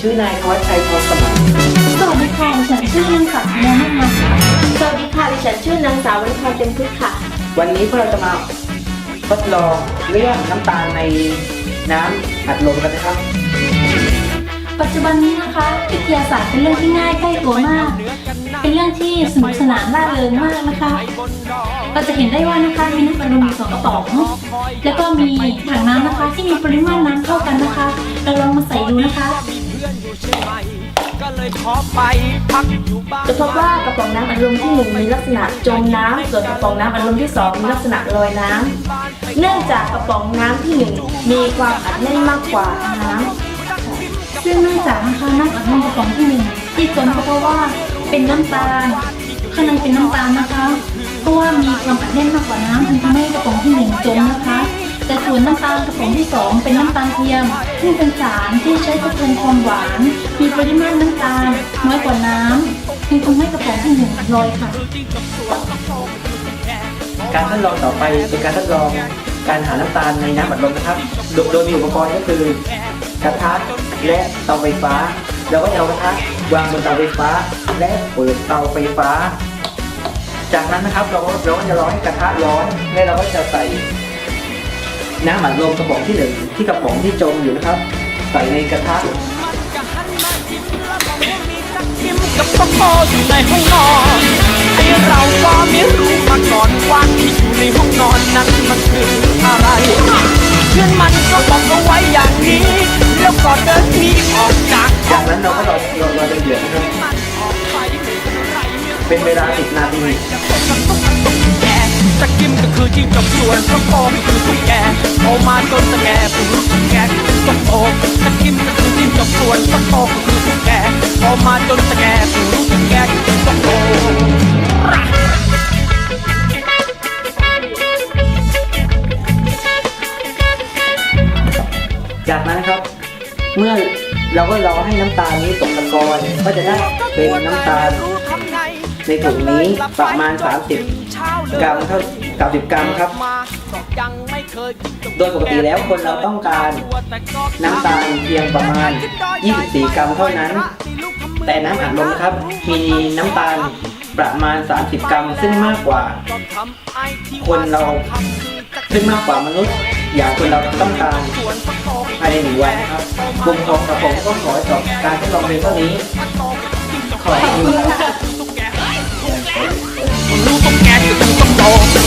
ชื่อนายธวัชชัยทองสมัยสวัสดีค่ะดิฉันชื่อนางสาวแนนนันค่ะสวัสดีค่ะดิฉันชื่อนางสาววริพรเต็มพึกค่ะ วันนี้พวกเราจะมาทดลองเรื่องน้ำตาลในน้ำอัดลมกันนะครับ ปัจจุบันนี้นะคะวิทยาศาสตร์เป็นเรื่องที่ง่ายใกล้ตัวมาก เป็นเรื่องที่สนุกสนานร่าเริงมากนะคะ เราจะเห็นได้ว่านะคะมีน้ำอัดลมอยู่สองกระป๋องแล้วก็มีถังน้ำนะคะ ที่มีปริมาณน้ำเท่ากันนะคะ เราลองมาใส่ดูนะคะ จะพบว่ากระป๋องน้ำอัดลมที่หนึ่งมีลักษณะจมน้ำส่วนกระป๋องน้ำอัดลมที่สองมีลักษณะลอยน้ำเนื่องจากกระป๋องน้ำที่หนึ่งมีความอัดแน่นมากกว่าน้ำซึ่งเนื่องจากนะคะน้ำอัดลมกระป๋องที่หนึ่งที่จมก็เพราะว่าเป็นน้ำตาลข้างในเป็นน้ำตาลนะคะเพราะว่ามีความอัดแน่นมากกว่าน้ำทำให้กระป๋องที่หนึ่งจมนะคะ ส่วนน้ำตาลกระป๋องที่สองเป็นน้ำตาลเทียมซึ่งเป็นสารที่ใช้กระตุ้นความหวาน มีปริมาณน้ำตาลน้อยกว่าน้ำจึงทำให้กระป๋องที่หนึ่งลอยค่ะ การทดลองต่อไปเป็นการทดลองการหาน้ำตาลในน้ำอัดลมนะครับ โดยโดยมีอุปกรณ์ก็คือกระทะและเตาไฟฟ้าเราก็จะเอากระทะวางบนเตาไฟฟ้า และเปิดเตาไฟฟ้า จากนั้นนะครับเราก็เราก็จะรอให้กระทะร้อนและเราก็จะใส่ น้ำอัดลมกระป๋องที่หนึ่งที่กระป๋องที่จมอยู่นะครับ ใส่ในกระทะทิมกับพ่อพ่ออยู่ในห้องนอนไอเราก็ไม่รู้มาก่อนว่าที่อยู่ในห้องนอนนั้นมันคืออะไร เพื่อนมันก็บอกเอาไว้อย่างนี้ แล้วก็เดินหนีออกจากห้จาอกงนั้นเราก็รอรอรอจนเดือดนะครับมันออกไปไม่เป็นไรไม่เป็นเวลาสิบนาทีแก จะกิมก็คือจิ้งจกส่วนพ่อพ่อก็คือตุ๊กแกโอมาจนตะแกเป็นตุ๊กแกเป็นตุ๊กโตจะกิมก็คือจิ้งจกส่วนพ่อพ่อก็คือตุ๊กแกโอมาจนตะแกเป็นตุ๊กแกเป็นตุ๊กโตจากนั้นครับ เมื่อเราก็รอให้น้ำตาลนี้ตกตะกอนก็จะได้เป็นน้ำตาล ในถุงนี้ประมาณ 30 กรัมเท่า30 กรัมครับ โดยปกติแล้วคนเราต้องการน้ำตาลเพียงประมาณ 24 กรัมเท่านั้น แต่น้ำอัดลมครับ มีน้ำตาลประมาณ 30 กรัม ซึ่งมากกว่า คนเราซึ่งมากกว่ามนุษย์ อย่างคนเราต้องการภายในหนึ่งวันครับกลุ่มของกับผมก็ขอจบการทดลองเพียงเท่านี้ขอบคุณครับ รู้ต้องแก้ก็ต้องต้องโดน